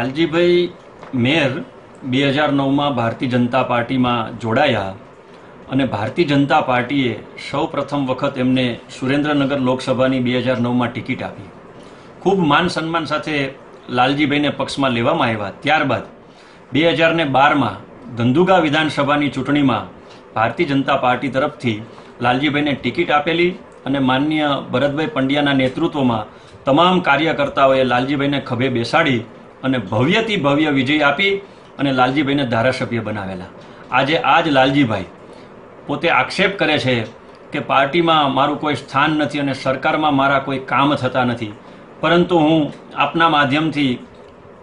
લાલજીભાઈ મેર બે હજાર નવમાં ભારતીય જનતા પાર્ટીમાં જોડાયા અને ભારતીય જનતા પાર્ટીએ સૌ પ્રથમ વખત એમને સુરેન્દ્રનગર લોકસભાની બે હજાર નવમાં ટિકિટ આપી. ખૂબ માન સન્માન સાથે લાલજીભાઈને પક્ષમાં લેવામાં આવ્યા. ત્યારબાદ બે હજાર ને બારમાં ધંધુકા વિધાનસભાની ચૂંટણીમાં ભારતીય જનતા પાર્ટી તરફથી લાલજીભાઈને ટિકિટ આપેલી અને માનનીય ભરતભાઈ પંડ્યાના નેતૃત્વમાં તમામ કાર્યકર્તાઓએ લાલજીભાઈને ખભે બેસાડી અને ભવ્યથી ભવ્ય વિજય આપી અને લાલજીભાઈને ધારાસભ્ય બનાવેલા. આજે આ જ લાલજીભાઈ પોતે આક્ષેપ કરે છે કે પાર્ટીમાં મારું કોઈ સ્થાન નથી અને સરકારમાં મારા કોઈ કામ થતા નથી. પરંતુ હું આપના માધ્યમથી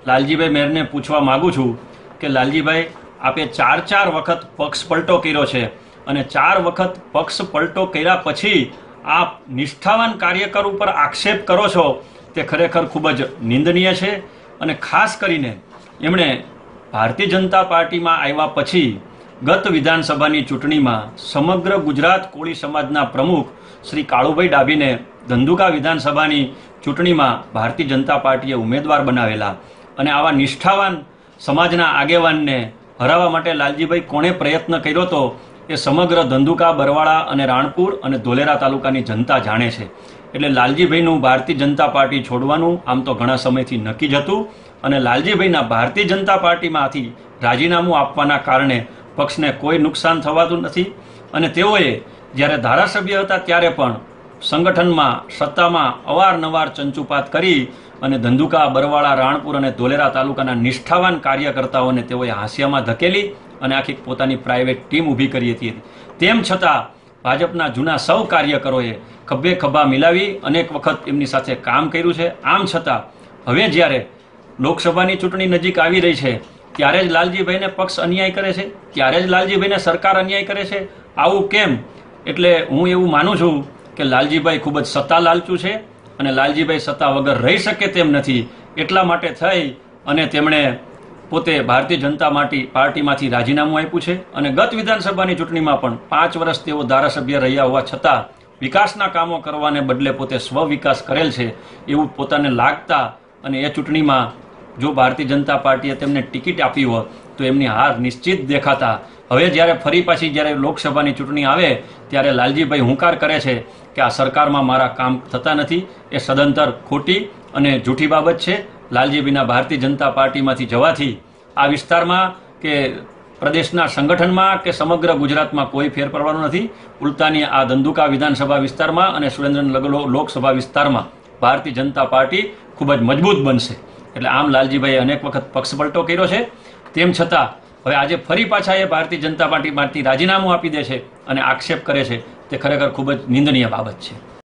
લાલજીભાઈ મેરને પૂછવા માગું છું કે લાલજીભાઈ, આપે ચાર ચાર વખત પક્ષ પલટો કર્યો છે અને ચાર વખત પક્ષ પલટો કર્યા પછી આપ નિષ્ઠાવાન કાર્યકર ઉપર આક્ષેપ કરો છો તે ખરેખર ખૂબ જ નિંદનીય છે. અને ખાસ કરીને એમણે ભારતીય જનતા પાર્ટીમાં આવ્યા પછી ગત વિધાનસભાની ચૂંટણીમાં સમગ્ર ગુજરાત કોળી સમાજના પ્રમુખ શ્રી કાળુભાઈ ડાભીને ધંધુકા વિધાનસભાની ચૂંટણીમાં ભારતીય જનતા પાર્ટીએ ઉમેદવાર બનાવેલા અને આવા નિષ્ઠાવાન સમાજના આગેવાનને હરાવવા માટે લાલજીભાઈ કોણે પ્રયત્ન કર્યો હતો એ સમગ્ર ધંધુકા, બરવાળા અને રાણપુર અને ધોલેરા તાલુકાની જનતા જાણે છે. એટલે લાલજીભાઈનું ભારતીય જનતા પાર્ટી છોડવાનું આમ તો ઘણા સમયથી નક્કી જ હતું અને લાલજીભાઈના ભારતીય જનતા પાર્ટીમાંથી રાજીનામું આપવાના કારણે પક્ષને કોઈ નુકસાન થવાતું નથી. અને તેઓએ જ્યારે ધારાસભ્ય હતા ત્યારે પણ સંગઠનમાં સત્તામાં અવારનવાર ચંચુપાત કરી અને ધંધુકા, બરવાળા, રાણપુર અને ધોલેરા તાલુકાના નિષ્ઠાવાન કાર્યકર્તાઓને તેઓએ હાંસિયામાં ધકેલી અને આખી પોતાની પ્રાઇવેટ ટીમ ઊભી કરી હતી. તેમ છતાં ભાજપના જૂના સૌ કાર્યકરોએ ખભે ખભા મિલાવી અનેક વખત એમની સાથે કામ કર્યું છે. આમ છતાં, હવે જ્યારે લોકસભાની ચૂંટણી નજીક આવી રહી છે, ત્યારે જ લાલજીભાઈને પક્ષ અન્યાય કરે છે, ત્યારે જ લાલજીભાઈને સરકાર અન્યાય કરે છે. આવું કેમ? એટલે હું એવું માનું છું કે લાલજીભાઈ ખૂબ જ સત્તા લાલચું છે અને લાલજીભાઈ સત્તા વગર રહી શકે તેમ નથી. એટલા માટે થઈ અને તેમણે પોતે ભારતીય જનતા માટે પાર્ટીમાંથી રાજીનામું આપ્યું છે અને ગત વિધાનસભાની ચૂંટણીમાં પણ પાંચ વર્ષ તેઓ ધારાસભ્ય રહ્યા હોવા છતાં વિકાસના કામો કરવાને બદલે પોતે સ્વ વિકાસ કરેલ છે એવું પોતાને લાગતા અને એ ચૂંટણીમાં જો ભારતીય જનતા પાર્ટીએ તેમને ટિકિટ આપી હોત, તો એમની હાર નિશ્ચિત દેખાતા. હવે જ્યારે ફરી પાછી જ્યારે લોકસભાની ચૂંટણી આવે, ત્યારે લાલજીભાઈ હુંકાર કરે છે કે આ સરકારમાં મારા કામ થતા નથી. એ સદંતર ખોટી અને જૂઠી બાબત છે. લાલજીભાઈના ભારતીય જનતા પાર્ટીમાંથી જવાથી આ વિસ્તારમાં કે પ્રદેશના સંગઠનમાં કે સમગ્ર ગુજરાતમાં કોઈ ફેર પડવાનો નથી. ઉલટાની આ ધંધુકા વિધાનસભા વિસ્તારમાં અને સુરેન્દ્રનગર લોકસભા વિસ્તારમાં ભારતીય જનતા પાર્ટી ખૂબ જ મજબૂત બનશે. એટલે આમ લાલજીભાઈએ અનેક વખત પક્ષ પલટો કર્યો છે. તેમ છતાં હવે આજે ફરી પાછા એ ભારતીય જનતા પાર્ટીમાંથી રાજીનામું આપી દે છે અને આક્ષેપ કરે છે. તે ખરેખર ખૂબ જ નિંદનીય બાબત છે.